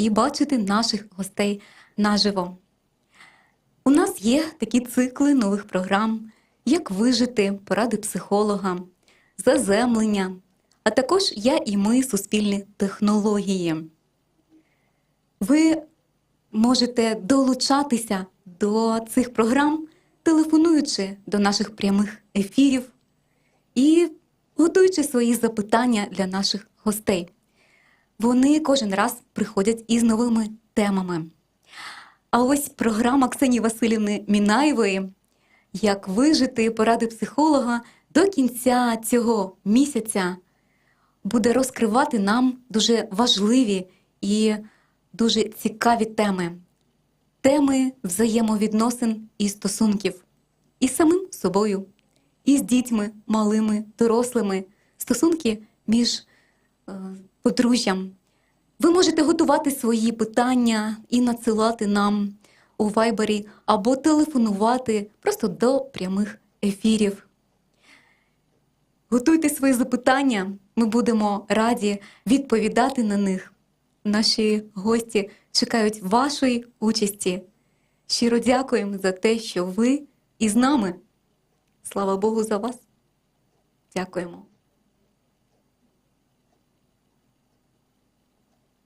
і бачити наших гостей наживо. У нас є такі цикли нових програм, як вижити, поради психолога, заземлення, а також я і ми суспільні технології. Ви можете долучатися до цих програм, телефонуючи до наших прямих ефірів і готуючи свої запитання для наших гостей. Вони кожен раз приходять із новими темами. А ось програма Ксенії Васильівни Мінаєвої Як вижити поради психолога до кінця цього місяця буде розкривати нам дуже важливі і дуже цікаві теми. Теми взаємовідносин і стосунків із самим собою, і з дітьми, малими, дорослими, стосунки між е, подружжям. Ви можете готувати свої питання і надсилати нам у вайбері або телефонувати просто до прямих ефірів. Готуйте свої запитання, ми будемо раді відповідати на них. Наші гості чекають вашої участі. Щиро дякуємо за те, що ви із нами. Слава Богу за вас. Дякуємо.